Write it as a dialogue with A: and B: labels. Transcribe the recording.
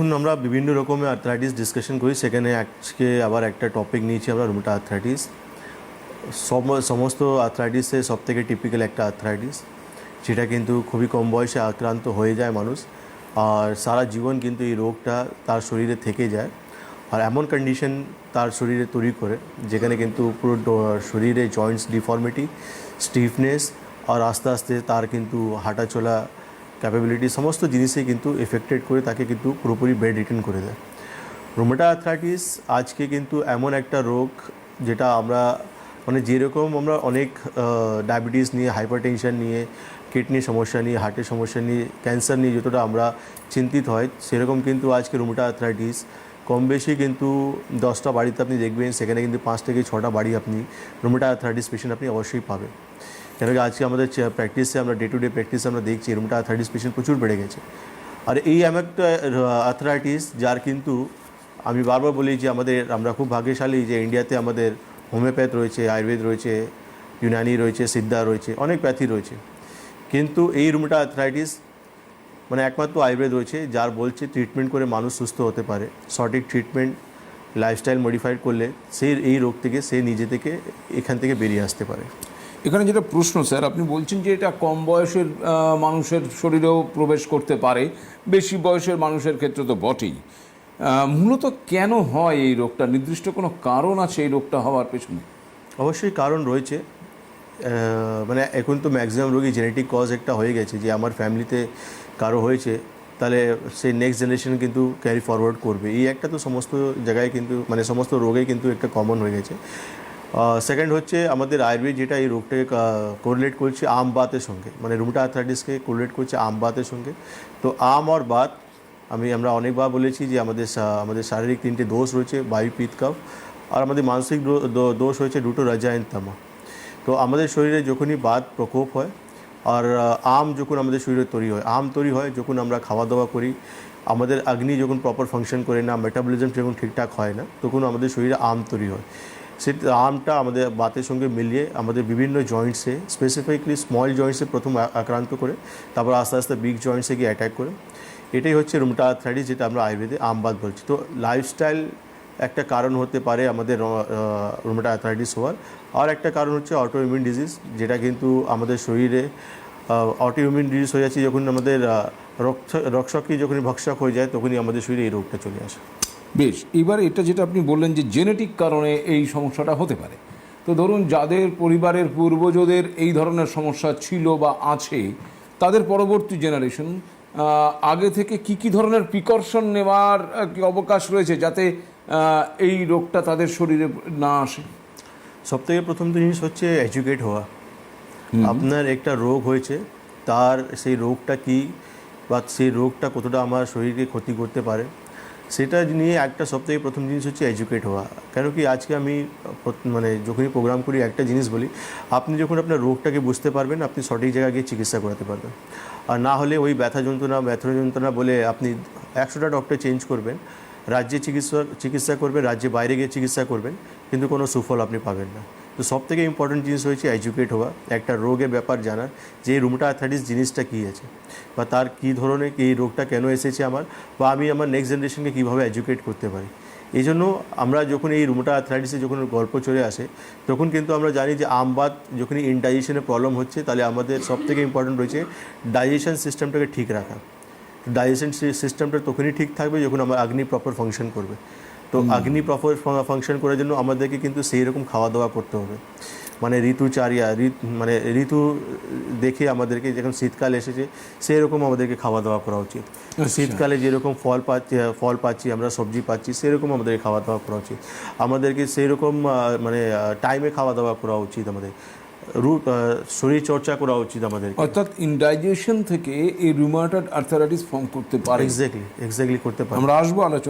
A: এখন আমরা বিভিন্ন রকমের আর্থ্রাইটিস ডিসকাশন করি। সেখানে আজকে আবার একটা টপিক নিয়েছি আমরা রুমেটা আর্থ্রাইটিস সমস্ত আর্থ্রাইটিসে সব থেকে টিপিক্যাল একটা আর্থ্রাইটিস যেটা কিন্তু খুবই কম বয়সে আক্রান্ত হয়ে যায় মানুষ। আর সারা জীবন কিন্তু এই রোগটা তার শরীরে থেকে যায়। আর এমন কন্ডিশন তার শরীরে তৈরি করে, যেখানে কিন্তু পুরো শরীরে জয়েন্টস ডিফর্মিটি স্টিফনেস আর আস্তে আস্তে তার কিন্তু হাঁটা চলা ক্যাপাবিলিটি সমস্ত জিনিসে কিন্তু এফেক্টেড করে তাকে কিন্তু পুরোপুরি বেড রিটার্ন করে দেয়। রোমেটা আর্থ্রাইটিস আজকে কিন্তু এমন একটা রোগ যেটা আমরা মানে যেরকম আমরা অনেক ডায়াবেটিস নিয়ে হাইপারটেনশন নিয়ে কিডনির সমস্যা নিয়ে হার্টের সমস্যা নিয়ে ক্যান্সার নিয়ে যতটা আমরা চিন্তিত হয়, সেরকম কিন্তু আজকে রোমেটা আর্থ্রাইটিস কম বেশি কিন্তু দশটা বাড়িতে আপনি দেখবেন, সেখানে কিন্তু পাঁচ থেকে ছটা বাড়ি আপনি রোমেটা আর্থ্রাইটিস পেশেন্ট আপনি অবশ্যই পাবেন। কেন কি আজকে আমাদের প্র্যাকটিসে আমরা ডে টু ডে প্র্যাকটিসে আমরা দেখছি রোমেটা আর্থ্রাইটিস পেশেন্ট প্রচুর বেড়ে গেছে। আর এই এমন একটা আর্থ্রাইটিস যার কিন্তু আমি বারবার বলি যে আমাদের, আমরা খুব ভাগ্যশালী যে ইন্ডিয়াতে আমাদের হোমিওপ্যাথ রয়েছে আয়ুর্বেদ রয়েছে ইউনানি রয়েছে সিদ্ধা রয়েছে, অনেক প্যাথি রয়েছে। কিন্তু এই রুমটা আর্থ্রাইটিস মানে একমাত্র আয়ুর্বেদ রয়েছে যার বলছে ট্রিটমেন্ট করে মানুষ সুস্থ হতে পারে। সঠিক ট্রিটমেন্ট লাইফস্টাইল মডিফাইড করলে সে এই রোগ থেকে, সে নিজে থেকে এখান থেকে বেরিয়ে আসতে পারে।
B: এখানে যেটা প্রশ্ন, স্যার, আপনি বলছেন যে এটা কম বয়সের মানুষের শরীরেও প্রবেশ করতে পারে, বেশি বয়সের মানুষের ক্ষেত্রে তো বটেই। মূলত কেন হয় এই রোগটা? নির্দিষ্ট কোনো কারণ আছে এই রোগটা হওয়ার পেছনে?
A: অবশ্যই কারণ রয়েছে। মানে এখন তো ম্যাক্সিমাম রোগী জেনেটিক কজ একটা হয়ে গেছে, যে আমার ফ্যামিলিতে কারও হয়েছে, তাহলে সেই নেক্সট জেনারেশন কিন্তু ক্যারি ফরওয়ার্ড করবে। এই একটা তো সমস্ত জায়গায় কিন্তু মানে সমস্ত রোগে কিন্তু একটা কমন হয়ে গেছে। সেকেন্ড হচ্ছে আমাদের আয়ুর্বেদ যেটা এই রোগটাকে কোরিলেট করছে আম বাতের সঙ্গে। মানে রুমটা আর্থ্রাইটিসকে কোরিলেট করছে আম বাতের সঙ্গে। তো আম আর বাত, আমি, আমরা অনেকবার বলেছি যে আমাদের আমাদের শারীরিক তিনটে দোষ রয়েছে বায়ু পিত কফ আর আমাদের মানসিক দোষ হয়েছে দুটো রাজায়ন তামা তো আমাদের শরীরে যখনই বাত প্রকোপ হয়, আর আম যখন আমাদের শরীরে তৈরি হয়, আম তৈরি হয় যখন আমরা খাওয়া দাওয়া করি, আমাদের অগ্নি যখন প্রপার ফাংশন করে না মেটাবলিজম যখন ঠিকঠাক হয় না, তখন আমাদের শরীরে আম তৈরি হয়। সে আমটা আমাদের বাতের সঙ্গে মিলিয়ে আমাদের বিভিন্ন জয়েন্টসে স্পেসিফিকলি স্মল জয়েন্টসে প্রথম আক্রান্ত করে, তারপর আস্তে আস্তে বিগ জয়েন্টসে গিয়ে অ্যাটাক করে। এটাই হচ্ছে রুমটা আর্থ্রাইটিস যেটা আমরা আয়ুর্বেদে আমবাদ বলছি। তো লাইফস্টাইল একটা কারণ হতে পারে আমাদের রুমেটা আর্থ্রাইটিস হওয়ার। আর একটা কারণ হচ্ছে অটো ইমিউন ডিজিজ যেটা কিন্তু আমাদের শরীরে অটো ইমিউন ডিজিজ হয়ে যাচ্ছে যখন আমাদের রক্ত রক্ষকই যখনই ভক্ষক হয়ে যায়, তখনই আমাদের শরীরে এই রোগটা চলে আসে।
B: বেশ এবার এটা যেটা আপনি বললেন যে জেনেটিক কারণে এই সমস্যাটা হতে পারে। তো ধরুন যাদের পরিবারের পূর্বজদের এই ধরনের সমস্যা ছিল বা আছে তাদের পরবর্তী জেনারেশন আগে থেকে কি কি ধরনের প্রিকশন নেওয়ার কি অবকাশ রয়েছে যাতে এই রোগটা তাদের শরীরে না আসে?
A: সব থেকে প্রথম জিনিস হচ্ছে এডুকেট হওয়া। আপনার একটা রোগ হয়েছে তার সেই রোগটা কি বা সেই রোগটা কতটা আমার শরীরকে ক্ষতি করতে পারে সেটা নিয়ে একটা সব থেকে প্রথম জিনিস হচ্ছে এডুকেট হওয়া। কেন কি আজকে আমি মানে যখনই প্রোগ্রাম করি, একটা জিনিস বলি, আপনি যখন আপনার রোগটাকে বুঝতে পারবেন, আপনি সঠিক জায়গায় গিয়ে চিকিৎসা করাতে পারবেন। আর না হলে ওই ব্যথা যন্ত্রণা ব্যথা যন্ত্রণা বলে আপনি একশোটা ডক্টর চেঞ্জ করবেন, রাজ্যে চিকিৎসা চিকিৎসা করবেন, রাজ্যে বাইরে গিয়ে চিকিৎসা করবেন, কিন্তু কোনো সুফল আপনি পাবেন না। তো সব থেকে ইম্পর্টেন্ট জিনিস হয়েছে এডুকেট হওয়া, একটা রোগের ব্যাপার জানার, যে রুমটা অ্যাথাইটিস জিনিসটা কী আছে? বা তার কী ধরনের এই রোগটা কেন এসেছে আমার? বা আমি আমার নেক্সট জেনারেশনকে কীভাবে এডুকেট করতে পারি? এই জন্য আমরা যখন এই রুমটা অ্যাথরাইটিসের যখন গল্প চলে আসে, তখন কিন্তু আমরা জানি যে আমবাদ যখনই ইনডাইজেশনের প্রবলেম হচ্ছে, তাহলে আমাদের সব থেকে ইম্পর্টেন্ট রয়েছে ডাইজেশন সিস্টেমটাকে ঠিক রাখা। ডাইজেশন সিস্টেমটা তখনই ঠিক থাকবে যখন আমার আগ্নি প্রপার ফাংশন করবে। তো আগ্নি প্রপার ফাংশন করার জন্য আমাদেরকে কিন্তু সেই রকম খাওয়া দাওয়া করতে হবে। মানে ঋতুচারিয়া ঋত- মানে ঋতু দেখে আমাদেরকে যখন শীতকাল এসেছে সেই রকম আমাদেরকে খাওয়া দাওয়া করা উচিত। শীতকালে যেরকম ফল পাচ্ছি ফল পাচ্ছি আমরা সবজি পাচ্ছি সেরকম আমাদেরকে খাওয়া দাওয়া করা উচিত। আমাদেরকে সেই রকম মানে টাইমে খাওয়া দাওয়া করা উচিত আমাদের। রুট শরীর চর্চা করা উচিত আমাদের
B: অর্থাৎ ইনডাইজেশন থেকে এই রুমাটয়েড আর্থারাইটিস ফর্ম করতে পারে।
A: এক্স্যাক্টলি এক্স্যাক্টলি করতে পারি।
B: আমরা আসব আলোচনা